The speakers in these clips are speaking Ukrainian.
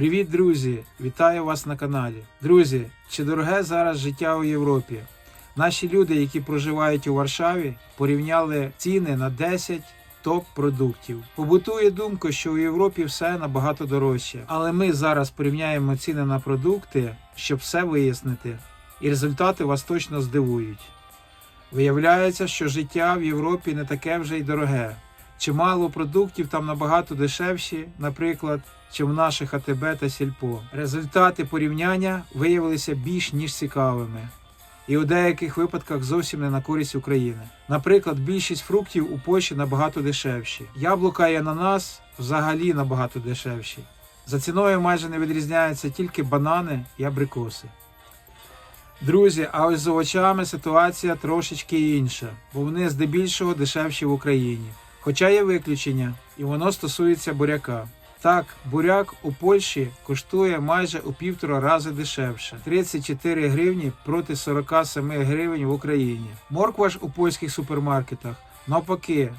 Привіт, друзі! Вітаю вас на каналі. Друзі, чи дороге зараз життя у Європі? Наші люди, які проживають у Варшаві, порівняли ціни на 10 топ-продуктів. Побутує думка, що у Європі все набагато дорожче. Але ми зараз порівняємо ціни на продукти, щоб все вияснити. І результати вас точно здивують. Виявляється, що життя в Європі не таке вже й дороге. Чимало продуктів там набагато дешевші, наприклад, чим в наших АТБ та Сільпо. Результати порівняння виявилися більш ніж цікавими. І у деяких випадках зовсім не на користь України. Наприклад, більшість фруктів у Польщі набагато дешевші. Яблука і ананас взагалі набагато дешевші. За ціною майже не відрізняються тільки банани і абрикоси. Друзі, а ось з овочами ситуація трошечки інша, бо вони здебільшого дешевші в Україні. Хоча є виключення, і воно стосується буряка. Так, буряк у Польщі коштує майже у півтора рази дешевше 34 гривні проти 47 гривень в Україні. Морква ж у польських супермаркетах навпаки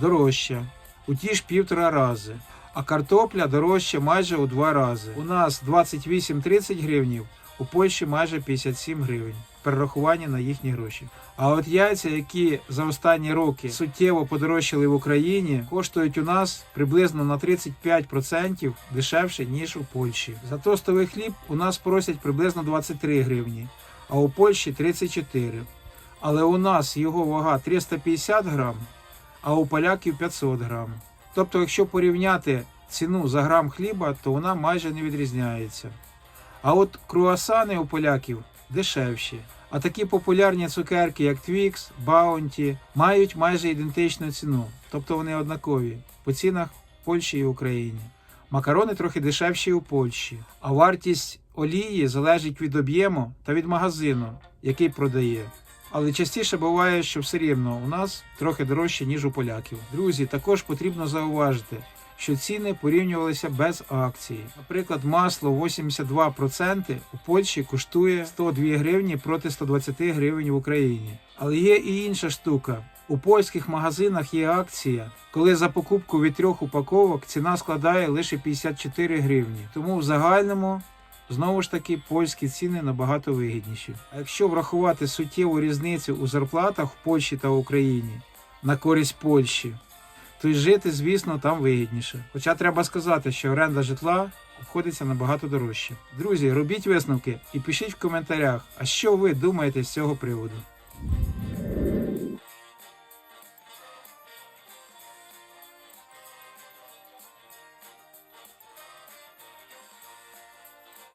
дорожча у ті ж півтора рази. А картопля дорожча майже у два рази. У нас 28-30 гривнів, у Польщі майже 57 гривень. Перерахування на їхні гроші. А от яйця, які за останні роки суттєво подорожчали в Україні, коштують у нас приблизно на 35% дешевше, ніж у Польщі. За тостовий хліб у нас просять приблизно 23 гривні, а у Польщі 34. Але у нас його вага 350 грам, а у поляків 500 грам. Тобто, якщо порівняти ціну за грам хліба, то вона майже не відрізняється. А от круасани у поляків дешевші. А такі популярні цукерки, як Twix, Bounty, мають майже ідентичну ціну, тобто вони однакові по цінах в Польщі і Україні. Макарони трохи дешевші у Польщі, а вартість олії залежить від об'єму та від магазину, який продає. Але частіше буває, що все рівно у нас трохи дорожче, ніж у поляків. Друзі, також потрібно зауважити, що ціни порівнювалися без акції. Наприклад, масло 82% у Польщі коштує 102 гривні проти 120 гривень в Україні. Але є і інша штука. У польських магазинах є акція, коли за покупку від трьох упаковок ціна складає лише 54 гривні. Тому в загальному знову ж таки польські ціни набагато вигідніші. А якщо врахувати суттєву різницю у зарплатах в Польщі та Україні на користь Польщі, то й жити, звісно, там вигідніше. Хоча треба сказати, що оренда житла обходиться набагато дорожче. Друзі, робіть висновки і пишіть в коментарях, а що ви думаєте з цього приводу.